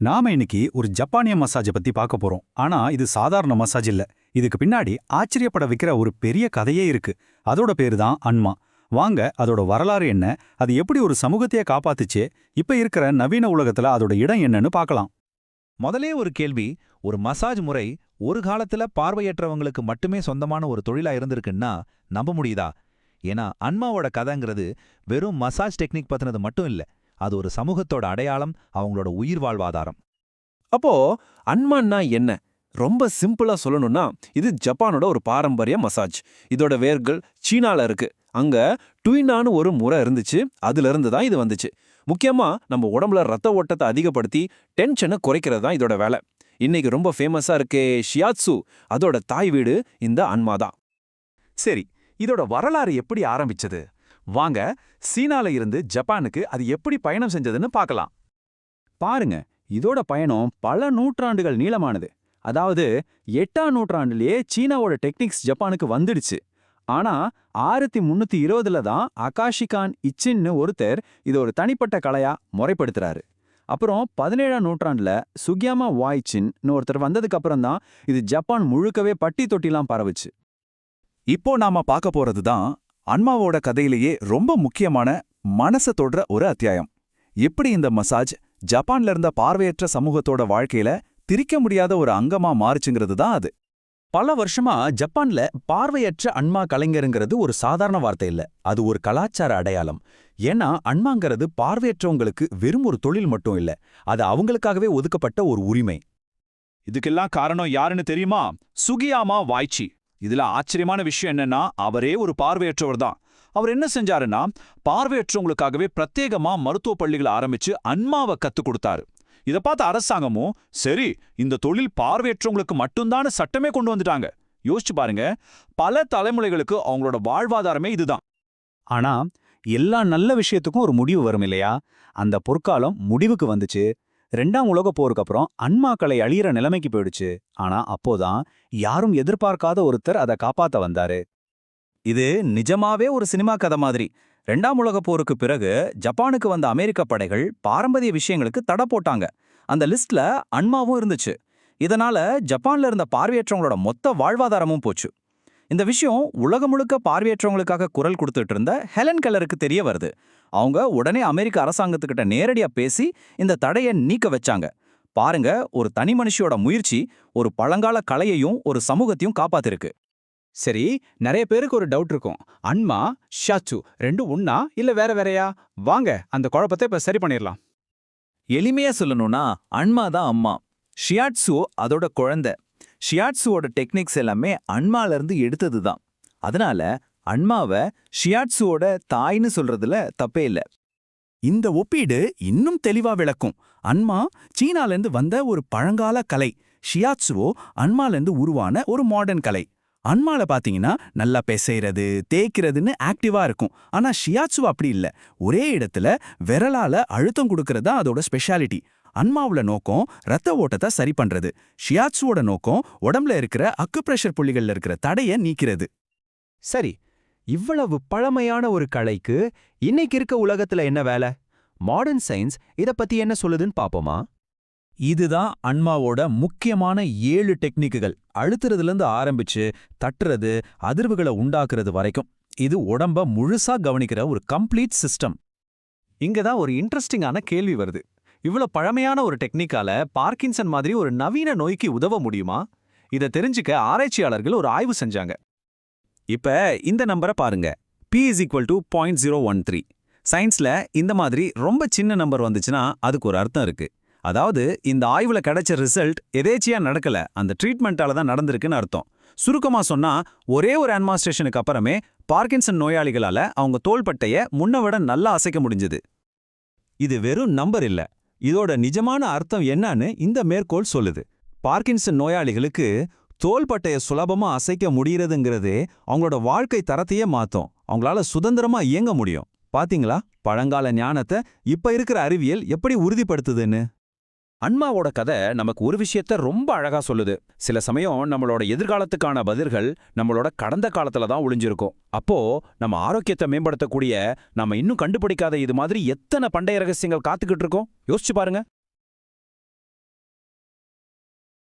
நாம இன்னைக்கு ஒரு ஜப்பானிய மசாஜை பத்தி பார்க்க போறோம். ஆனா இது சாதாரண மசாஜ் இல்ல. இதுக்கு பின்னாடி ஆச்சரியப்பட வைக்கிற ஒரு பெரிய கதையே இருக்கு. அதோட பேரு தான் அன்மா. வாங்க அதோட வரலாறு என்ன? அது எப்படி ஒரு சமூகத்தையே காப்பாத்துச்சு? இப்ப இருக்கிற நவீன உலகத்துல அதோட இடம் என்னன்னு பார்க்கலாம். முதலே ஒரு கேள்வி ஒரு மசாஜ் முறை ஒரு காலத்துல பார்வையற்றவங்களுக்கு மட்டுமே சொந்தமான ஒரு தொழிலா இருந்திருக்குன்னா நம்ப முடியுதா? ஏன்னா அன்மாவோட கதைங்கிறது வெறும் மசாஜ் டெக்னிக் பத்தினது மட்டும் இல்ல. அது ஒரு சமூகத்தோட அடையாளம் அவங்களோட உயிர் வாழ்வாதாரம். அப்போ அன்மான்னா என்ன? ரொம்ப சிம்பிளா சொல்லணும்னா இது ஜப்பானோட ஒரு பாரம்பரிய மசாஜ். இதோட வேர்கள் சீனால இருக்கு. அங்க டுயினான்னு ஒரு முறை இருந்துச்சு அதுல இருந்து தான் இது வந்துச்சு. முக்கியமா நம்ம உடம்புல ரத்த ஓட்டத்தை அதிகப்படுத்தி டென்ஷனை குறைக்கிறது தான் இதோட வேலை. இன்னைக்கு ரொம்ப ஃபேமஸா இருக்கே ஷியாட்சு அதோட தாய் வீடு இந்த அன்மா தான். சரி இதோட வரலாறு எப்படி ஆரம்பிச்சது? வாங்க சீனால இருந்து ஜப்பானுக்கு அது எப்படி பயணம் செஞ்சதுன்னு பார்க்கலாம். பாருங்க இதோட பயணம் பல நூற்றாண்டுகள் நீளமானது. அதாவது எட்டாம் நூற்றாண்டுலயே சீனாவோட டெக்னிக்ஸ் ஜப்பானுக்கு வந்துடுச்சு. ஆனா ஆயிரத்தி முன்னூத்தி இருபதுல தான் அகாஷிகான் இச்சின்னு ஒருத்தர் இது ஒரு தனிப்பட்ட கலையா முறைப்படுத்துறாரு. அப்புறம் பதினேழாம் நூற்றாண்டுல சுகியாமா வாய்ச்சின்னு ஒருத்தர் வந்ததுக்கு அப்புறம் தான் இது ஜப்பான் முழுக்கவே பட்டி தொட்டிலாம் பரவுச்சு. இப்போ நாம பார்க்க போறது தான் அன்மாவோட கதையிலேயே ரொம்ப முக்கியமான மனச தொடுற ஒரு அத்தியாயம். எப்படி இந்த மசாஜ் ஜப்பான்ல இருந்த பார்வையற்ற சமூகத்தோட வாழ்க்கையில திரிக்க முடியாத ஒரு அங்கமா மாறுச்சுங்கிறது தான் அது. பல வருஷமா ஜப்பான்ல பார்வையற்ற அன்மா கலைஞருங்கிறது ஒரு சாதாரண வார்த்தை இல்ல. அது ஒரு கலாச்சார அடையாளம். ஏன்னா அன்மாங்கிறது பார்வையற்றவங்களுக்கு வெறும் ஒரு தொழில் மட்டும் இல்ல. அது அவங்களுக்காகவே ஒதுக்கப்பட்ட ஒரு உரிமை. இதுக்கெல்லாம் காரணம் யாருன்னு தெரியுமா? சுகியாமா வாய்ச்சி. இதுல ஆச்சரியமான விஷயம் என்னன்னா அவரே ஒரு பார்வையற்றவர் தான். அவர் என்ன செஞ்சாருன்னா பார்வையற்றவங்களுக்காகவே பிரத்யேகமா மருத்துவ பள்ளிகளை ஆரம்பிச்சு அன்மாவை கத்துக் கொடுத்தாரு. இத பார்த்த அரசாங்கமும் சரி இந்த தொழில் பார்வையற்றவங்களுக்கு மட்டும்தான் சட்டமே கொண்டு வந்துட்டாங்க. யோசிச்சு பாருங்க பல தலைமுறைகளுக்கு அவங்களோட வாழ்வாதாரமே இதுதான். ஆனா எல்லா நல்ல விஷயத்துக்கும் ஒரு முடிவு வரும் இல்லையா? அந்த பொற்காலம் முடிவுக்கு வந்துச்சு. ரெண்டாம் உலகப் போருக்கு அப்புறம் அன்மாக்களை அழியிற நிலைமைக்கு போயிடுச்சு. ஆனா அப்போதான் யாரும் எதிர்பார்க்காத ஒருத்தர் அதை காப்பாத்த வந்தாரு. இது நிஜமாவே ஒரு சினிமா கதை மாதிரி. ரெண்டாம் உலகப் போருக்கு பிறகு ஜப்பானுக்கு வந்த அமெரிக்க படைகள் பாரம்பரிய விஷயங்களுக்கு தடை போட்டாங்க. அந்த லிஸ்ட்ல அன்மாவும் இருந்துச்சு. இதனால ஜப்பான்ல இருந்த பார்வையற்றவங்களோட மொத்த வாழ்வாதாரமும் போச்சு. இந்த விஷயம் உலகம் முழுக்க பார்வையற்றவங்களுக்காக குரல் கொடுத்துட்டு இருந்த ஹெலன் கலருக்கு தெரிய வருது. அவங்க உடனே அமெரிக்க அரசாங்கத்துக்கிட்ட நேரடியா பேசி இந்த தடையை நீக்க வச்சாங்க. பாருங்க ஒரு தனி மனுஷியோட முயற்சி ஒரு பழங்கால கலையையும் ஒரு சமூகத்தையும் காப்பாத்திருக்கு. சரி நிறைய பேருக்கு ஒரு டவுட் இருக்கும். அன்மா ஷாச்சு ரெண்டும் உண்ணா இல்ல வேற வேறயா? வாங்க அந்த குழப்பத்தை இப்ப சரி பண்ணிடலாம். எளிமையா சொல்லணும்னா அன்மா தான் அம்மா. ஷியாட்சு அதோட குழந்தை. ஷியாட்ஸுவோட டெக்னிக்ஸ் எல்லாமே அன்மால இருந்து எடுத்தது தான் அதனால அன்மாவை ஷியாட்ஸுவோட தாய்னு சொல்றதுல தப்பே இல்ல. இந்த ஒப்பீடு இன்னும் தெளிவா விளக்கும். அன்மா சீனாலேருந்து வந்த ஒரு பழங்கால கலை. ஷியாட்ஸுவோ அன்மாலேருந்து உருவான ஒரு மாடர்ன் கலை. அன்மால பாத்தீங்கன்னா நல்லா பெசைறது தேய்க்கிறதுன்னு ஆக்டிவா இருக்கும். ஆனா ஷியாட்சு அப்படி இல்ல. ஒரே இடத்துல விரலால அழுத்தம் கொடுக்கறது தான் அதோட ஸ்பெஷாலிட்டி அன்மாவுல நோக்கம் ரத்த ஓட்டத்தை சரி பண்றது. ஷியாட்சுவோட நோக்கம் உடம்புல இருக்கிற அக்குப்ரெஷர் புள்ளிகள்ல இருக்கிற தடைய நீக்கிறது. சரி இவ்வளவு பழமையான ஒரு கலைக்கு இன்னைக்கு இருக்க உலகத்துல என்ன வேலை? மாடர்ன் சயின்ஸ் இத பத்தி என்ன சொல்லுதுன்னு பாப்போமா? இதுதான் அன்மாவோட முக்கியமான ஏழு டெக்னிக்குகள் அழுத்துறதுலேருந்து ஆரம்பிச்சு தட்டுறது அதிர்வுகளை உண்டாக்குறது வரைக்கும். இது உடம்ப முழுசா கவனிக்கிற ஒரு கம்ப்ளீட் சிஸ்டம் இங்க தான் ஒரு இன்ட்ரெஸ்டிங்கான கேள்வி வருது. இவ்வளோ பழமையான ஒரு டெக்னிக்கால பார்க்கின்சன் மாதிரி ஒரு நவீன நோய்க்கு உதவ முடியுமா? இத தெரிஞ்சுக்க ஆராய்ச்சியாளர்கள் ஒரு ஆய்வு செஞ்சாங்க. இப்ப இந்த நம்பரை பாருங்க. P is equal to point zero one three சயின்ஸ்ல இந்த மாதிரி ரொம்ப சின்ன நம்பர் வந்துச்சுன்னா அதுக்கு ஒரு அர்த்தம் இருக்கு. அதாவது இந்த ஆய்வுல கிடைச்ச ரிசல்ட் எதேச்சியா நடக்கல. அந்த ட்ரீட்மெண்ட்டால தான் நடந்திருக்குன்னு அர்த்தம். சுருக்கமா சொன்னா ஒரே ஒரு அட்மாஸ்ட்ரேஷனுக்கு அப்புறமே பார்க்கின்சன் நோயாளிகளால அவங்க தோள்பட்டைய முன்ன விட நல்லா அசைக்க முடிஞ்சது. இது வெறும் நம்பர் இல்ல. இதோட நிஜமான அர்த்தம் என்னன்னு இந்த மேற்கோள் சொல்லுது. பார்க்கின்சன் நோயாளிகளுக்கு தோள்பட்டைய சுலபமா அசைக்க முடியறதுங்கிறதே அவங்களோட வாழ்க்கை தரத்தையே மாத்தும். அவங்களால சுதந்திரமா இயங்க முடியும். பாத்தீங்களா? பழங்கால ஞானத்தை இப்ப இருக்கிற அறிவியல் எப்படி உறுதிப்படுத்துதுன்னு? அன்மாவோட கதை நமக்கு ஒரு விஷயத்த ரொம்ப அழகா சொல்லுது. சில சமயம் நம்மளோட எதிர்காலத்துக்கான பதில்கள் நம்மளோட கடந்த காலத்துல தான் ஒளிஞ்சிருக்கும். அப்போ நம்ம ஆரோக்கியத்தை மேம்படுத்தக்கூடிய நம்ம இன்னும் கண்டுபிடிக்காத இது மாதிரி எத்தனை பண்டைய ரகசியங்கள் காத்துக்கிட்டு இருக்கோம்? யோசிச்சு பாருங்க.